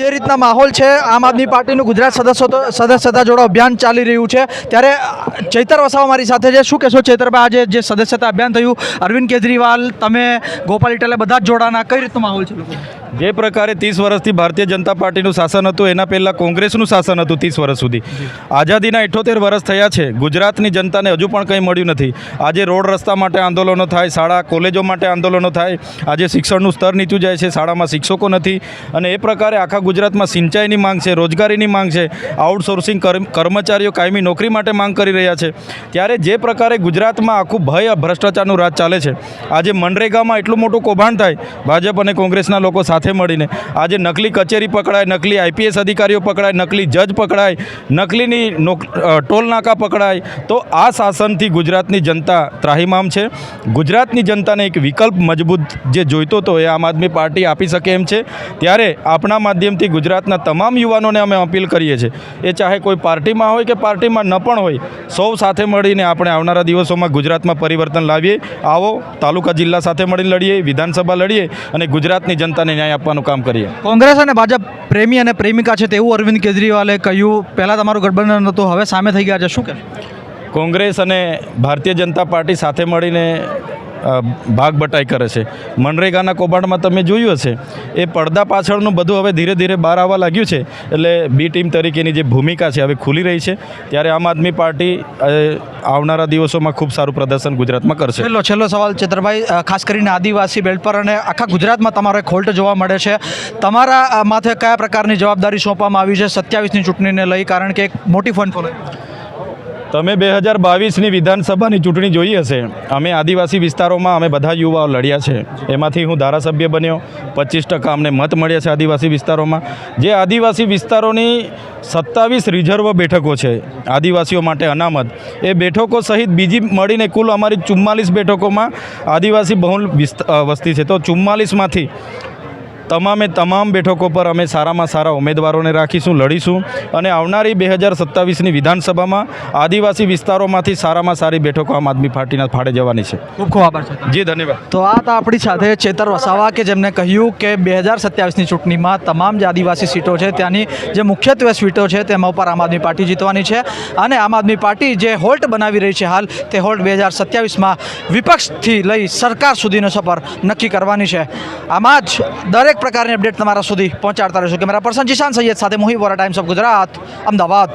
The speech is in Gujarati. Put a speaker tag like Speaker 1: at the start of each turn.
Speaker 1: જે રીતના માહોલ છે, આમ આદમી પાર્ટીનું ગુજરાત સદસ્ય સદસ્યતા જોડો અભિયાન ચાલી રહ્યું છે. ત્યારે ચૈતર વસાવા મારી સાથે છે. શું કહેશો ચૈતરભાઈ આજે જે સદસ્યતા અભિયાન થયું, અરવિંદ કેજરીવાલ, તમે ગોપાલ ઇટાલે બધા જ જોડાના, કઈ રીતનો માહોલ છે?
Speaker 2: જે પ્રકારે ત્રીસ વર્ષથી ભારતીય જનતા પાર્ટીનું શાસન હતું, એના પહેલાં કોંગ્રેસનું શાસન હતું ત્રીસ વર્ષ સુધી. આઝાદીના ઇઠોતેર વર્ષ થયા છે. ગુજરાતની જનતાને હજુ પણ કંઈ મળ્યું નથી. આજે રોડ રસ્તા માટે આંદોલનો થાય, શાળા, કોલેજો માટે આંદોલનો થાય. આજે શિક્ષણનું સ્તર નીચું જાય છે, શાળામાં શિક્ષકો નથી. અને એ પ્રકારે આખા ગુજરાતમાં સિંચાઈની માંગ છે, રોજગારીની માંગ છે, આઉટસોર્સિંગ કર્મ- કર્મચારીઓ કાયમી નોકરી માટે માંગ કરી રહ્યા છે. ત્યારે જે પ્રકારે ગુજરાતમાં આખું ભય, ભ્રષ્ટાચારનું રાજ ચાલે છે. આજે મનરેગામાં એટલું મોટું કૌભાંડ થાય, ભાજપ અને કોંગ્રેસના લોકો સાથે મળીને. આજે નકલી કચેરી પકડાય, નકલી આઈપીએસ અધિકારીઓ પકડાય, નકલી જજ પકડાય, નકલીની નોક ટોલ નાકા પકડાય. તો આ શાસનથી ગુજરાતની જનતા ત્રાહિમામ છે. ગુજરાતની જનતાને એક વિકલ્પ મજબૂત જે જોઈતો હતો એ આમ આદમી પાર્ટી આપી શકે એમ છે. ત્યારે આપણા માધ્યમથી ગુજરાતના તમામ યુવાનોને અમે અપીલ કરીએ છીએ. એ ચાહે કોઈ પાર્ટીમાં હોય કે પાર્ટીમાં ન પણ હોય, સૌ સાથે મળીને આપણે આવનારા દિવસોમાં ગુજરાતમાં પરિવર્તન લાવીએ. આવો તાલુકા જિલ્લા સાથે મળીને લડીએ, વિધાનસભા લડીએ અને ગુજરાતની જનતાને ન્યાય આપવાનું કામ કરીએ.
Speaker 1: કોંગ્રેસ અને ભાજપ પ્રેમી અને પ્રેમિકા છે તેવું અરવિંદ કેજરીવાલે કહ્યું પહેલાં તમારું ગઠબંધન હતું હવે સામે થઈ ગયા છે. શું કે
Speaker 2: કોંગ્રેસ અને ભારતીય જનતા પાર્ટી સાથે મળીને ભાગ બટાઈ કરે છે. મનરેગાના કૌભાંડમાં તમે જોયું હશે, એ પડદા પાછળનું બધું હવે ધીરે ધીરે બહાર આવવા લાગ્યું છે, એટલે બી ટીમ તરીકેની જે ભૂમિકા છે હવે ખુલી રહી છે, ત્યારે આમ આદમી પાર્ટી આવનારા દિવસોમાં ખૂબ સારું પ્રદર્શન ગુજરાતમાં કરશે.
Speaker 1: છેલ્લો છેલ્લો સવાલ ચિત્રભાઈ ખાસ કરીને આદિવાસી બેલ્ટ પર અને આખા ગુજરાતમાં તમારો હોલ્ટ જોવા મળે છે. તમારા માથે કયા પ્રકારની જવાબદારી સોંપવામાં આવી છે? સત્યાવીસની ચૂંટણીને લઈ, કારણ કે એક મોટી ફોન ફોલો
Speaker 2: તમે બે હજાર બાવીસની વિધાનસભાની ચૂંટણી જોઈ હશે. અમે આદિવાસી વિસ્તારોમાં અમે બધા યુવાઓ લડ્યા છે. એમાંથી હું ધારાસભ્ય બન્યો. પચીસ ટકા અમને મત મળ્યા છે આદિવાસી વિસ્તારોમાં. જે આદિવાસી વિસ્તારોની સત્તાવીસ રિઝર્વ બેઠકો છે, આદિવાસીઓ માટે અનામત, એ બેઠકો સહિત બીજી મળીને કુલ અમારી ચુમ્માલીસ બેઠકોમાં આદિવાસી બહુલ વિસ્ત- છે. તો ચુમ્માલીસમાંથી તમામે તમામ બેઠકો પર અમે સારામાં સારા ઉમેદવારોને રાખીશું લડીશું અને આવનારી બે હજાર સત્તાવીસની વિધાનસભામાં આદિવાસી વિસ્તારોમાંથી સારામાં સારી બેઠકો આમ આદમી પાર્ટીના ફાળે જવાની છે.
Speaker 1: ખૂબ ખૂબ આભાર છે
Speaker 2: જી ધન્યવાદ.
Speaker 1: તો આ હતા આપણી સાથે ચેતર વસાવા કે જેમણે કહ્યું કે બે હજાર સત્યાવીસની ચૂંટણીમાં તમામ જે આદિવાસી સીટો છે ત્યાંની જે મુખ્યત્વે સીટો છે તેમાં ઉપર આમ આદમી પાર્ટી જીતવાની છે અને આમ આદમી પાર્ટી જે હોલ્ટ બનાવી રહી છે હાલ તે હોલ્ટ બે હજાર સત્યાવીસમાં વિપક્ષથી લઈ સરકાર સુધીનો સફર નક્કી કરવાની છે. આમાં જ દરેક પ્રકારની અપડેટ તમારા સુધી પહોંચાડતા રહીશું. કેમેરા પર્સન જીશાન સૈયદ સાથે મોહી વોરા ટાઈમ્સ ઓફ ગુજરાત અમદાવાદ.